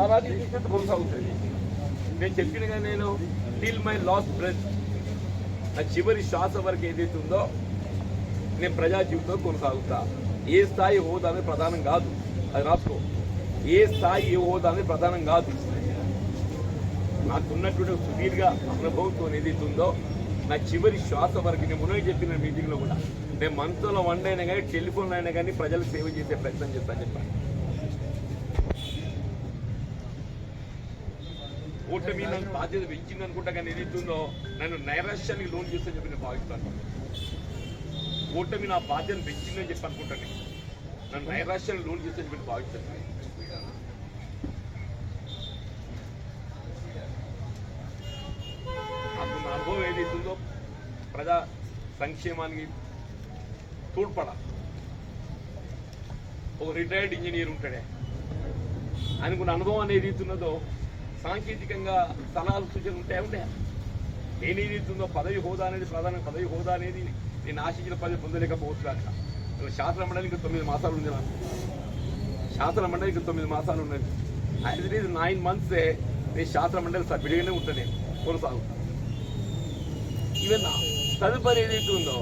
ఆ రాజకీయ కొనసాగుతుంది నేను చెప్పినగా నేను టిల్ మై లాస్ట్ బ్రెత్ నా చివరి శ్వాస వరకు ఏదైతే ఉందో నేను ప్రజా జీవితంలో కొనసాగుతా. ఏ స్థాయి హోదా అనేది ప్రధానం కాదు. అది రాసుకో. ఏ స్థాయి ఏ హోదా అనేది ప్రధానం కాదు. నాకున్నటువంటి సుదీర్ఘ అనుభవంతో ఏదైతే ఉందో నా చివరి శ్వాస వరకు నేను మునవి చెప్పిన మీటింగ్లో కూడా నేను మనసులో వండైనా కానీ టెలిఫోన్ అయినా కానీ ప్రజలకు సేవ చేసే ప్రయత్నం చేస్తాను చెప్పాను. ఓటమి నన్ను బాధ్యత పెంచింది అనుకుంటా కానీ ఏదైతుందో నన్ను నైరాశ్యానికి లోన్ చేస్తే చెప్పి నేను భావిస్తాను. ఓటమి నా బాధ్యత పెంచిందని చెప్పి అనుకుంటాను నేను. నన్ను నైరాశ్యానికి లోన్ చేస్తే చెప్పి భావిస్తాను. నాకు నా అనుభవం ఏదైతుందో ప్రజా సంక్షేమానికి తోడ్పడ ఒక రిటైర్డ్ ఇంజనీర్ ఉంటాడే ఆయనకున్న అనుభవం అనేది ఉన్నదో సాంకేతికంగా సలహాలు సూచనలు ఉంటాయి ఉంటాయి నేను ఏదైతే పదవి హోదా అనేది ప్రధాన పదవి హోదా అనేది నేను ఆశించిన పదవి పొందలేకపోవచ్చు కాక శాసన మండలికి తొమ్మిది మాసాలు ఉంది నాకు శాసన మండలికి తొమ్మిది మాసాలు ఉన్నాయి as it is nine months నేను శాసన మండలి సభ్యుడిగానే ఉంటాను నేను కొనసాగుతాను ఈవెన్ తదుపరి ఏదైతే ఉందో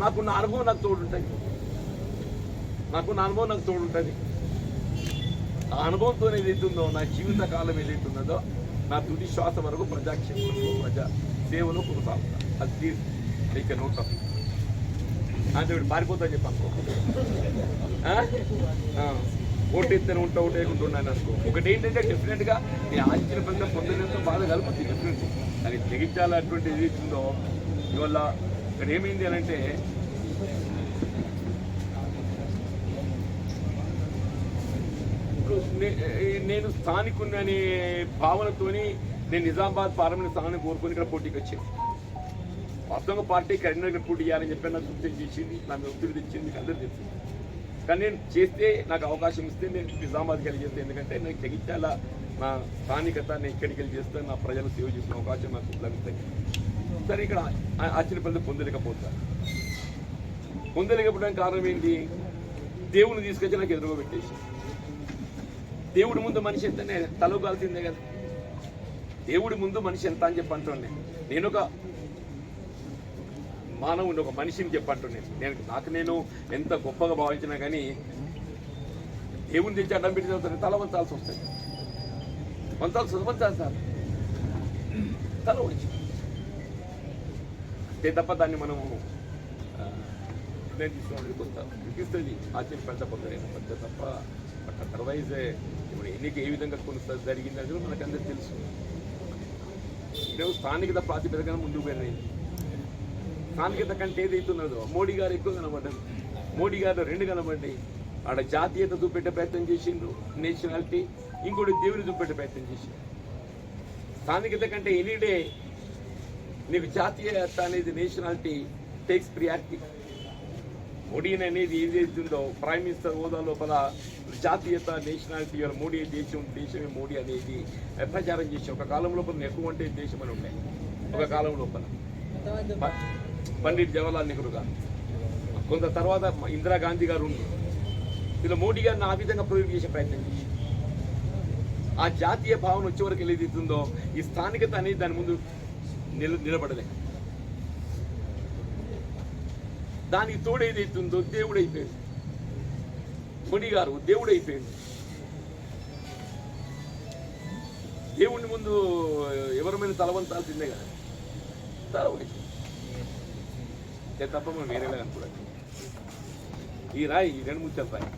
నాకున్న అనుభవం నాకు తోడుంటుంది. నాకున్న అనుభవం నాకు తోడుంటుంది. ఆ అనుభవంతో ఏదైతుందో ఉందో నా జీవిత కాలం ఏదైతే నా తుది శ్వాస వరకు ప్రజాక్షేమంలో ప్రజా సేవలో కొనసాగుతా. అది నీకు నోట్. ఆఫ్ అంటే పారిపోతా చెప్పి అనుకో. ఆ? ఓటు ఉంటా ఓటు వేయకుండా ఉన్నాను అనుకో. ఒకటి ఏంటంటే డెఫినెట్గా నీ ఆశించిన ఫలితం పొందడంతో బాధ కలుపుతుంది డెఫినెట్ అది తెగించాలటువంటి ఏది ఉందో ఇవల్ల ఇక్కడ ఏమైంది అని అంటే నేను స్థానికున్ననే భావనతోని నేను నిజామాబాద్ పార్లమెంట్ స్థానాన్ని కోరుకొని ఇక్కడ పోటీకి వచ్చాను వాస్తవంగా పార్టీ కరీంనగర్ పోటీ చేయాలని చెప్పి నాకు సూచన చేసింది నాకు ఒత్తిడి తెచ్చింది మీకు అందరూ తెలుసు. కానీ నేను చేస్తే నాకు అవకాశం ఇస్తే నేను నిజామాబాద్కి వెళ్ళి చేస్తాను ఎందుకంటే నాకు జగిత్యాల నా స్థానికత నేను ఇక్కడికి వెళ్ళి చేస్తే నా ప్రజలు సేవ చేసిన అవకాశం నాకు లభిస్తాయి. సరే ఇక్కడ ఆ- ఆశ్చర్య ఫలితం పొందలేకపోతా. పొందలేకపోవడానికి కారణం ఏంటి? దేవుని తీసుకొచ్చి నాకు ఎదురుగా పెట్టేసి దేవుడి ముందు మనిషి ఎంతనే తలగాల్సిందే కదా. దేవుడి ముందు మనిషి ఎంత అని చెప్పి అంటుండే నేను ఒక మానవుని ఒక మనిషిని చెప్పంటుండే. నేను నాకు నేను ఎంత గొప్పగా భావించినా కానీ దేవుని తెచ్చి అడ్డం పెట్టి చదువుతాను తల వంచాల్సి వస్తుంది. వంచాల్సి వంచాలి సార్ తల వచ్చి అంతే తప్ప దాన్ని మనము ఆ, నేను తీసుకోవడానికి కొంత పెద్ద పొందలేదు పెద్ద తప్ప బట్ అదర్వైజ్ ఇప్పుడు ఎన్నిక ఏ విధంగా కొనసాగి జరిగింది అనేది మనకు అందరికి తెలుసు. ఈరోజు స్థానికత ప్రాతిపదికన ముందుకు పోయినాయి. స్థానికత కంటే ఏదైతున్నదో మోడీ గారు ఎక్కువ కనబడ్డారు. మోడీ గారు రెండు కనబడ్డాయి. ఆడ జాతీయత చూపెట్టే ప్రయత్నం చేసిండు నేషనాలిటీ ఇంకోటి దేవుని చూపెట్టే ప్రయత్నం చేసిండు స్థానికత కంటే ఎనీ డే నీకు జాతీయత అనేది నేషనాలిటీ టేక్స్ ప్రియారిటీ. మోడీ అనేది ఏదైతుందో ప్రైమ్ మినిస్టర్ హోదా లోపల జాతీయత నేషనాలిటీ మోడీ దేశం దేశమే మోడీ అనేది ప్రచారం చేసి ఒక కాలం లోపల ఎక్కువ అంటే దేశం అని ఉండే. ఒక కాలం లోపల. పండిట్ జవహర్లాల్ నెహ్రూ గారు. కొంత తర్వాత ఇందిరాగాంధీ గారు ఉన్నారు ఇలా మోడీ గారిని ఆ విధంగా ప్రయోగం చేసే ప్రయత్నం చేసి. ఆ జాతీయ భావన వచ్చే వరకు ఏదైతుందో ఈ స్థానికత అనేది దాని ముందు నిల దానికి తోడు ఏదైతుందో దేవుడు అయిపోయాడు మోడీ గారు దేవుడు అయిపోయాడు దేవుని ముందు ఎవరి తలవంతాల్సిందే కదా. తల తప్ప మనం వేరేలా అనుకోలేదు ఈ రాయి ఈ రెండు ముచ్చలు రాయి